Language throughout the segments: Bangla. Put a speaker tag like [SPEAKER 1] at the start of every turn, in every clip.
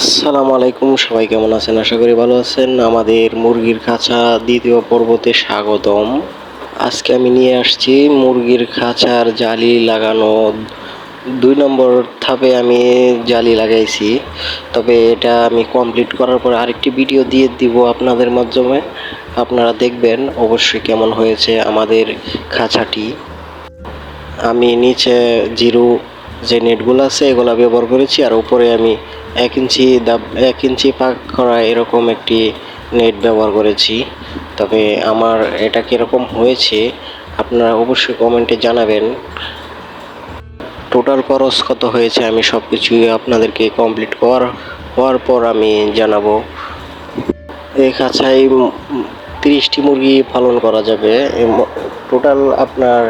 [SPEAKER 1] আসসালামু আলাইকুম, সবাই কেমন আছেন? আশা করি ভালো আছেন। আমাদের মুরগির খাঁচা দ্বিতীয় পর্বতে স্বাগতম। আজকে আমি নিয়ে আসছি মুরগির খাঁচার জালি লাগানো। দুই নম্বর ধাপে আমি জালি লাগাইছি। তবে এটা আমি কমপ্লিট করার পর আরেকটি ভিডিও দিয়ে দিব আপনাদের মাধ্যমে। আপনারা দেখবেন অবশ্যই কেমন হয়েছে আমাদের খাঁচাটি। আমি নিচে জিরো যে নেটগুলো আছে, এগুলো ব্যবহার করেছি আর উপরে আমি এক ইঞ্চি দাব, এক ইঞ্চি পাক করা এরকম একটি নেট ব্যবহার করেছি। তবে আমার এটা কীরকম হয়েছে, আপনারা অবশ্যই কমেন্টে জানাবেন। টোটাল খরচ কত হয়েছে, আমি সব কিছুই আপনাদেরকে কমপ্লিট করার হওয়ার পর আমি জানাব। এই খাঁচায় তিরিশটি মুরগি পালন করা যাবে। টোটাল আপনার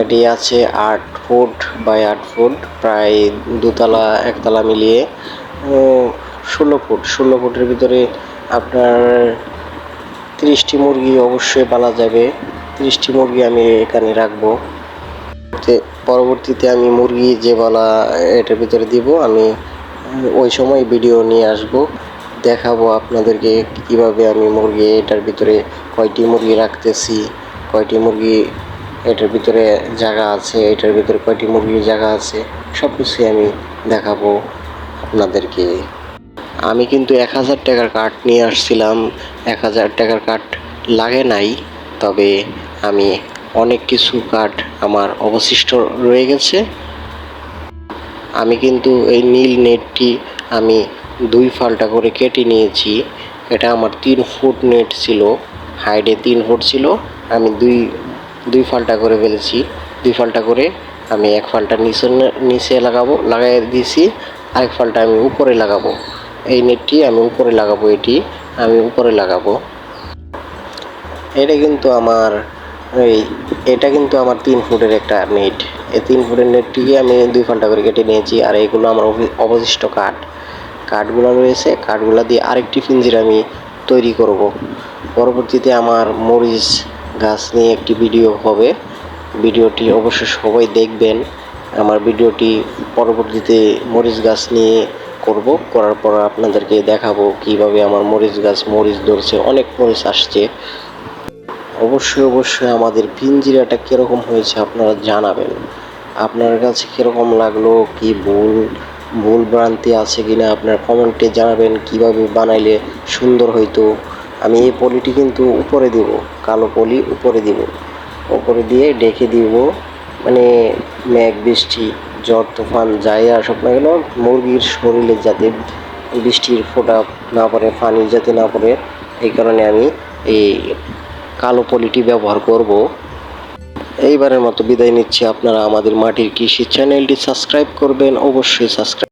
[SPEAKER 1] এটি আছে আট ফুট বাই আট ফুট, প্রায় দুতলা, একতলা মিলিয়ে ষোলো ফুট। ষোলো ফুটের ভিতরে আপনার তিরিশটি মুরগি অবশ্যই পালা যাবে। তিরিশটি মুরগি আমি এখানে রাখব। পরবর্তীতে আমি মুরগি যে বলা এটার ভিতরে দিব, আমি ওই সময় ভিডিও নিয়ে আসব। দেখাবো আপনাদেরকে কীভাবে আমি মুরগি এটার ভিতরে কয়টি মুরগি রাখতেছি, কয়টি মুরগি এটার ভিতরে জায়গা আছে, এটার ভিতরে কয়টি মুরগির জায়গা আছে সব কিছুই আমি দেখাবো আপনাদেরকে। আমি কিন্তু এক হাজার টাকার কাঠ নিয়ে আসছিলাম, এক হাজার টাকার কাঠ লাগে নাই, তবে আমি অনেক কিছু কাঠ আমার অবশিষ্ট রয়ে গেছে। আমি কিন্তু এই নীল নেটটি আমি দুই ফালটা করে কেটে নিয়েছি, এটা আমার তিন ফুট নেট ছিল হাইডে তিন ফুট ছিল, আমি দুই দুই ফালটা করে ফেলেছি। দুই ফালটা করে আমি এক ফালটা নিচে নিচে লাগাবো, লাগাই দিয়েছি আরেক ফালটা আমি উপরে লাগাবো। এই নেটটি আমি উপরে লাগাবো, এটি আমি উপরে লাগাবো। এটা কিন্তু আমার, এই, এটা কিন্তু আমার তিন ফুটের একটা নেট। এই তিন ফুটের নেটটিকে আমি দুই ফালটা করে কেটে নিয়েছি, আর এগুলো আমার অবশিষ্ট কাঠ। কাঠগুলো রয়েছে, কাঠগুলো দিয়ে আরেকটি পিঞ্জির আমি তৈরি করব। পরবর্তীতে আমার মরিচ গাছ নিয়ে একটি ভিডিও হবে। ভিডিওটি অবশ্যই সবাই দেখবেন। আমার ভিডিওটি পরবর্তীতে মরিচ গাছ নিয়ে করব। করার পর আপনাদেরকে দেখাবো কীভাবে আমার মরিচ গাছ, মরিচ ধরছে, অনেক মরিচ আসছে। অবশ্যই অবশ্যই আমাদের পিঞ্জিরাটা কীরকম হয়েছে আপনারা জানাবেন। আপনার কাছে কীরকম লাগল, কি ভুল ভুল ভ্রান্তি আছে কিনা, আপনার কমেন্টে জানাবেন কীভাবে বানাইলে সুন্দর হইতো। আমি এই পলিটি কিন্তু উপরে দিব, কালো পলি উপরে দিব। উপরে দিয়ে ডেকে দিব মানে মেঘ বৃষ্টি ঝড় তুফান যাই আসুক না কেন, মুরগির শরীরে যাতে বৃষ্টির ফোটা না পড়ে, পানি যাতে না পড়ে, এই কারণে আমি এই কালো পলিটি ব্যবহার করব। এইবারের মতো বিদায় নিচ্ছি। আপনারা আমাদের মাটির কৃষি চ্যানেলটি সাবস্ক্রাইব করবেন, অবশ্যই সাবস্ক্রাইব